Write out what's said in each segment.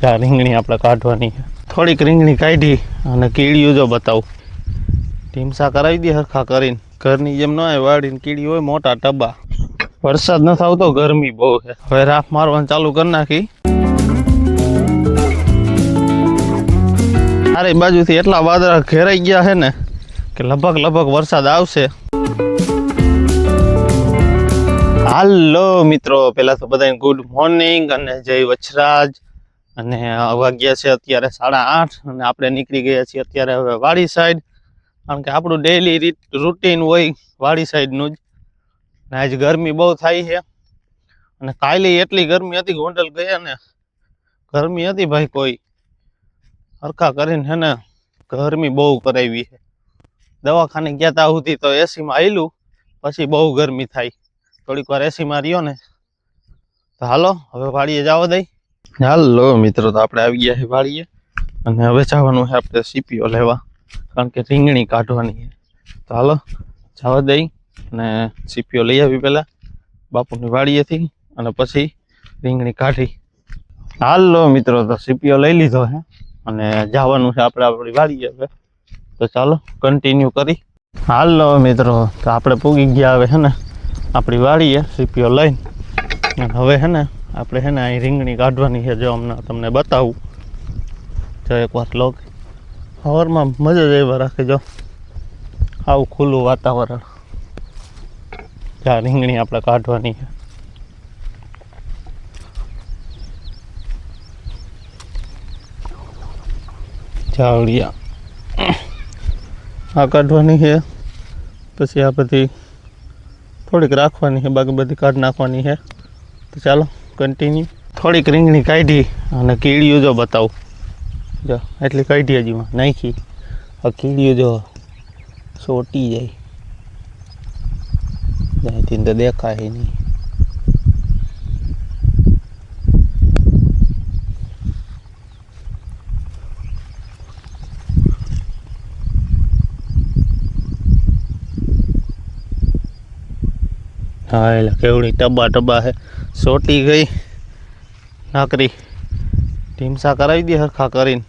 ત્યાં રીંગણી આપણે કાઢવાની થોડીક રીંગણી કાઢી અને કીડીયું જો બતાવું. ઢીમસા કરાવી દે હરખા કરીને. ઘરની જેમ ન હોય વાડીને કીડી હોય, મોટા ટબા. વરસાદ નથી આવતો ગરમી બહુ છે. હવે રાફ મારવાનું ચાલુ કરી નાખી. મારી બાજુથી એટલા વાદળા ઘેરાઈ ગયા છે ને કે લગભગ લગભગ વરસાદ આવશે. હાલો મિત્રો, પેલા તો બધાને ગુડ મોર્નિંગ અને જય વચરાજ. અને વાગ્યા છે અત્યારે સાડા આઠ અને આપણે નીકળી ગયા છીએ અત્યારે હવે વાડી સાઈડ કારણ કે આપણું ડેઈલી રૂટીન હોય વાડી સાઈડનું જ. ને આજ ગરમી બહુ થાય છે. અને કાલે એટલી ગરમી હતી ગોંડલ ગયા ને. ગરમી હતી ભાઈ કોઈ. હરખા કરીને હે ને ગરમી બહુ કરાવી છે. દવાખાને ગયા તા સુધી તો એસીમાં આવેલું પછી બહુ ગરમી થાય. થોડીક વાર એસીમાં રહ્યો ને. તો હાલો, હવે વાડીએ જવા દઈ. હાલો મિત્રો, તો આપણે આવી ગયા છે વાડીએ અને હવે જવાનું છે આપણે સીપીઓ લેવા, કારણ કે રીંગણી કાઢવાની છે. તો હાલો, જવા દઈ અને સીપીઓ લઈ આવી પહેલાં બાપુની વાડીએથી અને પછી રીંગણી કાઢી. હાલો મિત્રો, તો સીપીઓ લઈ લીધો છે અને જવાનું છે આપણે આપણી વાડીએ હવે. તો ચાલો કન્ટિન્યુ કરી. હાલો મિત્રો, તો આપણે પૂગી ગયા હવે છે ને, આપણી વાડીએ સીપીઓ લઈને. અને હવે છે ને આપણે છે ને અહીં રીંગણી કાઢવાની છે, જો હમણાં તમને બતાવું. જો એકવાર લોક હવારમાં મજા જ એવા રાખે જો. આવું ખુલ્લું વાતાવરણ. જ્યાં રીંગણી આપણે કાઢવાની છે. જાવડિયા આ કાઢવાની છે. પછી આ બધી થોડીક રાખવાની છે, બાકી બધી કાઢ નાખવાની છે. તો ચાલો. કન્ટિન્યુ થોડીક રીંગણી કાઢી અને કીડીયું જો બતાવું. જો, એટલી કાઢી હજી નાખી. આ કીડીયું જો સોટી જાય. અહીંથી તો દેખાય નહીં. હા, એટલે કેવડી ટબા ટબા છે સોટી ગઈ. નાકરી. ઢીમસા કરાવી દે હરખા કરીને.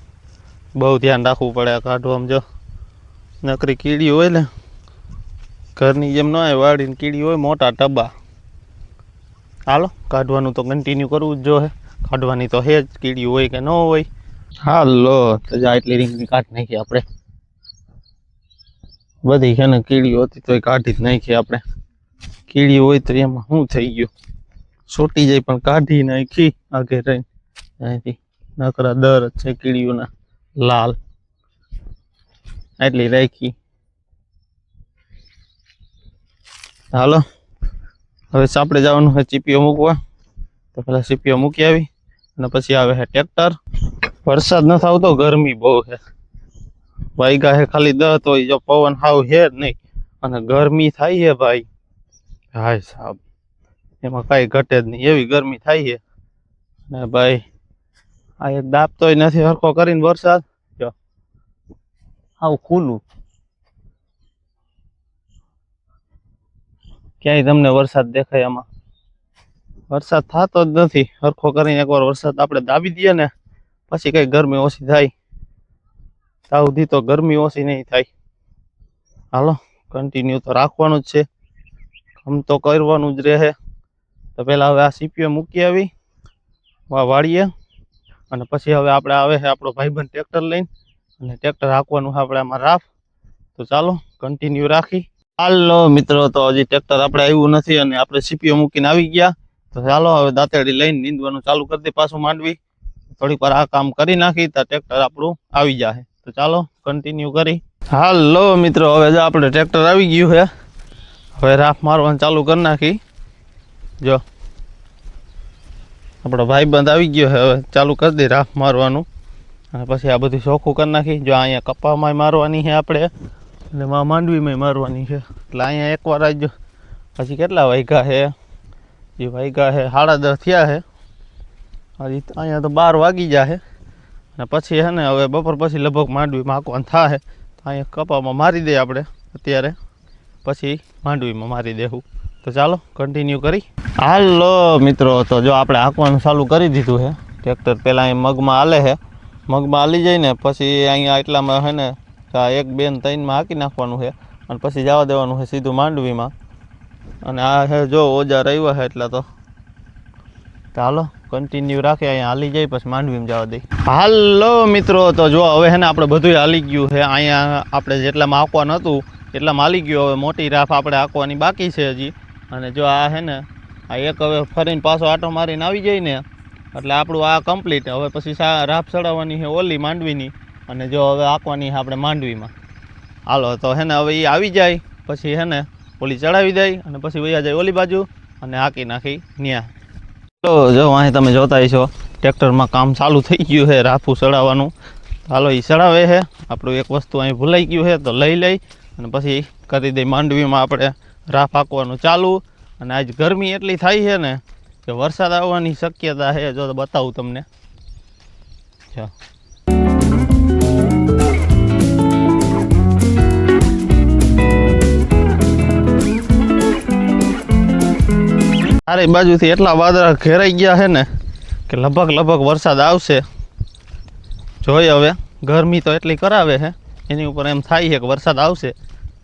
બહુ ધ્યાન રાખવું પડે આ કાઢવામાં જો. નકરી કીડી હોય ને, ઘરની જેમ ન હોય, વાડીને કીડી હોય, મોટા ટબા. હાલો, કાઢવાનું તો કન્ટિન્યુ કરવું જ જોઈએ કાઢવાની તો હે જ કીડી હોય કે ન હોય. હાલો, તો જા એટલી રીંગણી કાઢી નાખી આપણે. બધી છે ને કીડી હતી તો કાઢી જ નાખી આપણે. કીડી હોય તો એમાં શું થઈ ગયું? સોટી જાય પણ કાઢી નાખી આગે રહી. અહીંથી નકરા દર છે કીડીઓના. લાલ. એટલી રાખી. હાલો. હવે આપણે જવાનું છે ચીપીઓ મૂકવા. તો પેલા સીપીઓ મૂકી આવી અને પછી આવે છે ટ્રેક્ટર. વરસાદ નથી આવતો, ગરમી બહુ છે. વાયગા હે ખાલી દસ તો જો પવન હાવ જ નહીં. અને ગરમી થાય છે ભાઈ. હાય સાહેબ એમાં કાંઈ ઘટે જ નહીં. એવી ગરમી થાય છે. ને ભાઈ, આ એક દાબતોય નથી હરખો કરીને વરસાદ. જો. આવું ખુલ્લું. ક્યાંય તમને વરસાદ દેખાય આમાં? વરસાદ થતો જ નથી. હરખો કરીને એકવાર વરસાદ આપણે દાબી દઈએ ને, પછી કઈ ગરમી ઓછી થાય. સાવધી તો ગરમી ઓછી નહીં થાય. હાલો કન્ટિન્યુ તો રાખવાનું જ છે. આમ તો કરવાનું જ રહે. તો પહેલાં હવે આ સીપીઓ મૂકી આવી વાળીએ. અને પછી હવે આપણે આવે છે આપણો ભાઈબંધ ટ્રેક્ટર લઈને. અને ટ્રેક્ટર હાંકવાનું છે આપણે આમાં રાફ. તો ચાલો કન્ટિન્યુ રાખી. હાલો મિત્રો, તો હજી ટ્રેક્ટર આપણે આવ્યું નથી અને આપણે સીપીઓ મૂકીને આવી ગયા. તો ચાલો, હવે દાંતેડી લઈને નીંદવાનું ચાલુ કરી દે પાછું માંડવી. થોડીક વાર આ કામ કરી નાખી તો ટ્રેક્ટર આપણું આવી જાય તો ચાલો કન્ટિન્યુ કરી. હાલો મિત્રો, હવે આપણે ટ્રેક્ટર આવી ગયું છે. હવે રાફ મારવાનું ચાલુ કરી નાખી. જો. આપણો ભાઈબંધ આવી ગયો હવે, ચાલુ કરી દે રાફ મારવાનું. અને પછી આ બધું ચોખ્ખું કરી નાખી. જો અહીંયા કપામાંય મારવાની છે આપણે એટલે માં માંડવીમાં મારવાની છે. એટલે અહીંયા એકવાર આજ પછી કેટલા વાગ્યા છે? એ વાગ્યા છે, સાડા દસ થયા છે. હજી અહીંયા તો બાર વાગી ગયા છે. અને પછી છે ને હવે બપોર પછી લગભગ માંડવીમાં હાંકવાનું થાય. તો અહીંયા કપામાં મારી દઈએ આપણે, અત્યારે. પછી માંડવીમાં મારી દેવું તો ચાલો કન્ટિન્યુ કરી. હાલો મિત્રો, તો જો આપણે હાંકવાનું ચાલુ કરી દીધું છે. ટ્રેક્ટર પહેલાં અહીં મગમાં હાલે છે. મગમાં હાલી જઈને પછી અહીંયા એટલામાં છે ને એક બેન ત્રણમાં હાંકી નાખવાનું છે. અને પછી જવા દેવાનું છે સીધું માંડવીમાં. અને આ છે જો ઓજાર આવ્યા છે એટલા તો. ચાલો કન્ટિન્યુ રાખે, અહીંયા હાલી જાય, પછી માંડવીમાં જવા દઈ હાલો મિત્રો, તો જો હવે છે ને આપણે બધું હાલી ગયું છે. અહીંયા આપણે જેટલામાં આંકવાનું હતું, એટલામાં હાલી ગયું. હવે મોટી રાફ આપણે આંકવાની બાકી છે હજી. અને જો આ છે ને, આ એક હવે ફરીને પાછો આટો મારીને આવી જાય ને, એટલે આપણું આ કમ્પ્લીટ હવે પછી સા, રાફ ચડાવવાની છે ઓલી માંડવીની, અને જો હવે આંકવાની છે આપણે માંડવીમાં. હાલો, તો હે ને હવે એ આવી જાય, પછી હે ને ઓલી ચડાવી દઈ, અને પછી વૈયા જાય ઓલી બાજુ, અને હાંકી નાખી ન્યા. તો જો, અહીં તમે જોતા છો, ટ્રેક્ટરમાં કામ ચાલુ થઈ ગયું છે રાફું ચડાવવાનું. હાલો એ ચડાવે છે. આપણું એક વસ્તુ અહીં ભૂલાઈ ગયું છે, તો લઈ લઈ, અને પછી કરી દઈ માંડવીમાં આપણે રાફ પાકવાનું ચાલુ. અને આજ ગરમી એટલી થાય છે ને કે વરસાદ આવવાની શક્યતા છે. જો બતાવું તમને. જો. સારી બાજુથી એટલા વાદળા ઘેરાઈ ગયા છે ને કે લગભગ લગભગ વરસાદ આવશે. જોઈએ હવે. ગરમી તો એટલી કરાવે છે. એની ઉપર એમ થાય છે કે વરસાદ આવશે.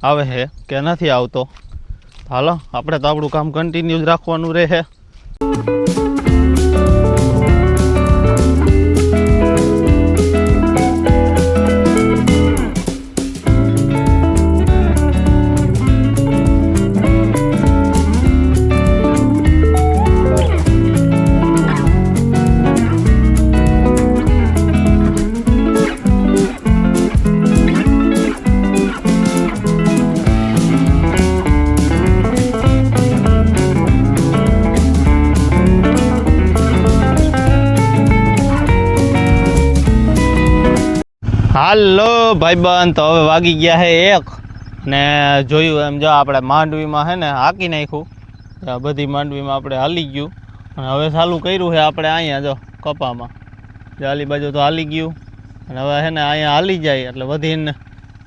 આવે છે કે નથી આવતો. હાલો આપણે તો આપણું કામ કન્ટિન્યુ રાખવાનું રહે. હાલો ભાઈબંધ, તો હવે વાગી ગયા છે એક. ને જોયું એમ જો આપણે માંડવીમાં છે ને હાકી નાખ્યું. આ બધી માંડવીમાં આપણે હાલી ગયું. અને હવે ચાલુ કર્યું છે આપણે અહીંયા જો કપામાં. આલી બાજુ તો હાલી ગયું. અને હવે છે ને અહીંયા હાલી જાય, એટલે વધીને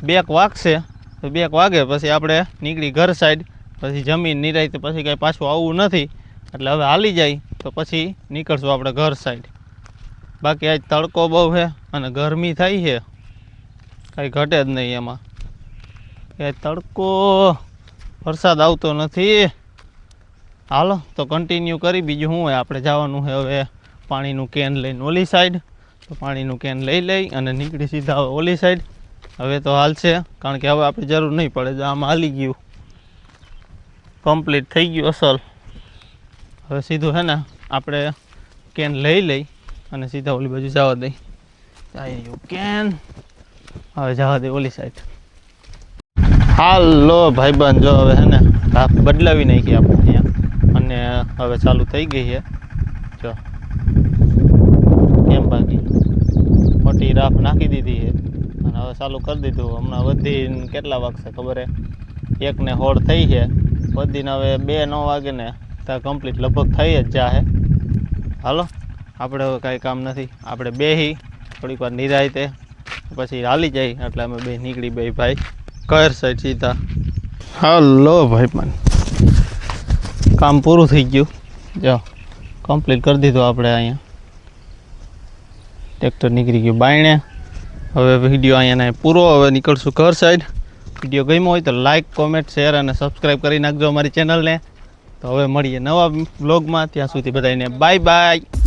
બેક વાગશે. તો બેક વાગે પછી આપણે નીકળી ઘર સાઈડ પછી જમીન નિરાય પછી કાંઈ પાછું આવવું નથી. એટલે હવે હાલી જાય, તો પછી નીકળશું આપણે ઘર સાઈડ બાકી આજ તડકો બહુ છે અને ગરમી થાય છે કાંઈ ઘટે જ નહીં એમાં. એ તડકો, વરસાદ આવતો નથી. હાલો, તો કન્ટિન્યુ કરી. બીજું શું હોય? આપણે જવાનું છે હવે પાણીનું કેન લઈને ઓલી સાઈડ તો પાણીનું કેન લઈ લઈ અને નીકળી સીધા ઓલી સાઈડ હવે તો હાલશે, કારણ કે હવે આપણે જરૂર નહીં પડે, જો આમ હાલી ગયું. કમ્પ્લીટ થઈ ગયું અસલ. હવે સીધું છે ને, આપણે કેન લઈ લઈ અને સીધા ઓલી બાજુ જવા દઈ. કેન હવે જવા દે ઓલી સાઈડ હાલો ભાઈબંધ, જો હવે હે ને બદલાવી નાખી આપણે ત્યાં અને હવે ચાલુ થઈ ગઈ છે. જો. કેમ બાકી? મોટી રાફ નાખી દીધી છે. અને હવે ચાલુ કરી દીધું. હમણાં વધીને કેટલા વાગશે ખબર હે? એકને હોળ થઈ છે. વધીને હવે બે ન વાગે ને ત્યાં કમ્પ્લીટ લગભગ થઈ જ જાહે હાલો. આપણે હવે કાંઈ કામ નથી. આપણે બેહી. થોડીક વાર નિરાયતે પછી હાલી જાય. એટલે અમે બે નીકળી બે ભાઈ. કર સાઈડ સીધા. હાલો ભાઈ પણ. કામ પૂરું થઈ ગયું. જો કમ્પ્લીટ કરી દીધું આપણે અહીંયા. ટ્રેક્ટર નીકળી ગયું બાયણે. હવે વીડિયો અહીંયા પૂરો હવે નીકળશું ઘર સાઈડ વીડિયો ગમ્યો હોય તો લાઇક કોમેન્ટ શેર અને સબસ્ક્રાઈબ કરી નાખજો અમારી ચેનલને તો હવે મળીએ નવા બ્લોગમાં ત્યાં સુધી બધાને બાય બાય